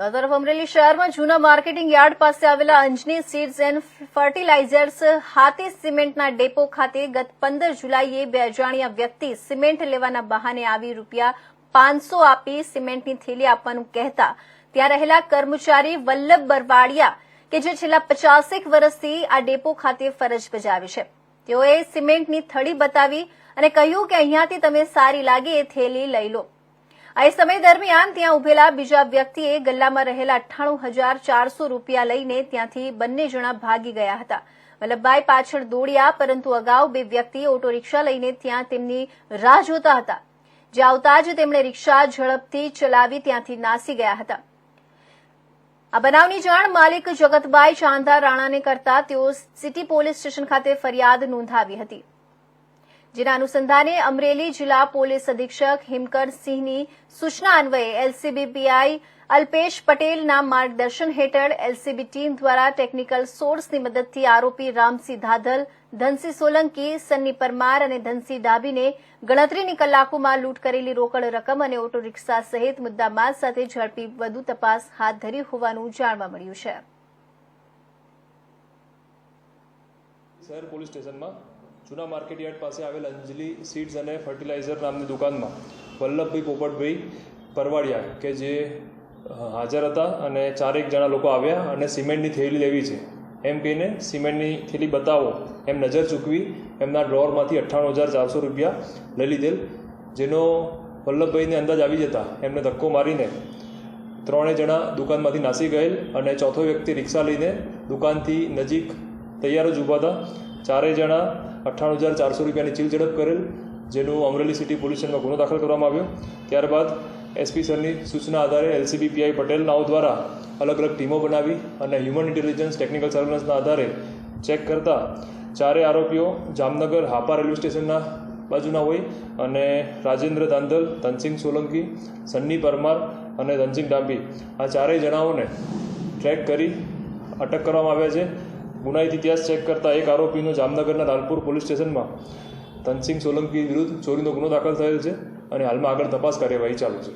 તો તરફ અમરેલી શહેરમાં જૂના માર્કેટિંગ યાર્ડ પાસે આવેલા Anjani seeds and fertilisers Hathi સિમેન્ટના depot ખાતે ગત પંદર જુલાઈએ બે અજાણ્યા વ્યક્તિ સિમેન્ટ લેવાના બહાને આવી રૂપિયા પાંચસો આપી સિમેન્ટની થેલી આપવાનું કહેતા ત્યાં રહેલા કર્મચારી વલ્લભ બરવાડિયા કે જે છેલ્લા પચાસેક વર્ષથી આ ડેપો ખાતે ફરજ બજાવે છે. તેઓએ સિમેન્ટની થડી બતાવી અને કહ્યું કે અહીંયાથી તમે સારી લાગે એ થેલી લઈ લો. આ સમય દરમિયાન ત્યાં ઉભેલા બીજા વ્યક્તિએ ગલ્લામાં રહેલા અઠ્ઠાણું હજાર ચારસો રૂપિયા લઈને ત્યાંથી બંને જણા ભાગી ગયા હતા. વલ્લભભાઈ પાછળ દોડ્યા, પરંતુ અગાઉ બે વ્યક્તિ ઓટો રિક્ષા લઈને ત્યાં તેમની રાહ જોતા હતા. જે આવતા જ તેમણે રિક્ષા ઝડપથી ચલાવી ત્યાંથી નાસી ગયા હતા. આ બનાવની જાણ માલિક જગતભાઈ ચાંદા રાણાને કરતા તેઓ સિટી પોલીસ સ્ટેશન ખાતે ફરિયાદ નોંધાવી હતી. જેના અનુસંધાને અમરેલી જિલ્લા પોલીસ અધિક્ષક હિમકરસિંહની સૂચના અન્વયે એલસીબી પીઆઈ અલ્પેશ પટેલના માર્ગદર્શન હેઠળ એલસીબી ટીમ દ્વારા ટેકનિકલ સોર્સની મદદથી આરોપી રામસિંહ ધાધલ, ધનસિંહ સોલંકી, સન્ની પરમાર અને ધનસિંહ ડાબીને ગણતરીની કલાકોમાં લૂંટ કરેલી રોકડ રકમ અને ઓટો રિક્ષા સહિત મુદ્દામાલ સાથે ઝડપી વધુ તપાસ હાથ ધરી હોવાનું જાણવા મળ્યું છે. શહેર પોલીસ સ્ટેશનમાં? જૂના માર્કેટ યાર્ડ પાસે આવેલ અંજલિ સીડ્સ અને ફર્ટિલાઇઝર નામની દુકાનમાં વલ્લભભાઈ પોપટભાઈ પરવાડિયા કે જે હાજર હતા અને ચારેક જણા લોકો આવ્યા અને સિમેન્ટની થેલી લેવી છે. એમ કહીને સિમેન્ટની થેલી બતાવો. એમ નજર ચૂકવી એમના ડ્રોરમાંથી અઠ્ઠાણું હજાર ચારસો રૂપિયા લઈ લીધેલ, જેનો વલ્લભભાઈને અંદાજ આવી જતા એમને ધક્કો મારીને ત્રણેય જણા દુકાનમાંથી નાસી ગયેલ અને ચોથો વ્યક્તિ રિક્ષા લઈને દુકાનથી નજીક તૈયાર જ ઊભા હતા. ચારેય જણા અઠ્ઠાણું હજાર ચારસો રૂપિયાની ચીલ ઝડપ કરેલ, જેનું અમરેલી સિટી પોલીસ સ્ટેશનમાં ગુનો દાખલ કરવામાં આવ્યો. ત્યારબાદ એસપી સરની સૂચના આધારે એલસીબી પીઆઈ પટેલ નાઓ દ્વારા અલગ અલગ ટીમો બનાવી અને હ્યુમન ઇન્ટેલિજન્સ ટેકનિકલ સર્વેલન્સના આધારે ચેક કરતા ચારે આરોપીઓ જામનગર હાપા રેલવે સ્ટેશનના બાજુના હોય અને રાજેન્દ્ર દાંદલ, ધનસિંહ સોલંકી, સન્ની પરમાર અને ધનસિંહ ડાંબી. આ ચારેય જણાઓને ટ્રેક કરી અટક કરવામાં આવ્યા છે. ગુનાહિત ઇતિહાસ ચેક કરતા એક આરોપીનો જામનગરના લાલપુર પોલીસ સ્ટેશનમાં ધનસિંહ સોલંકી વિરુદ્ધ ચોરીનો ગુનો દાખલ થયેલ છે અને હાલમાં આગળ તપાસ કાર્યવાહી ચાલુ છે.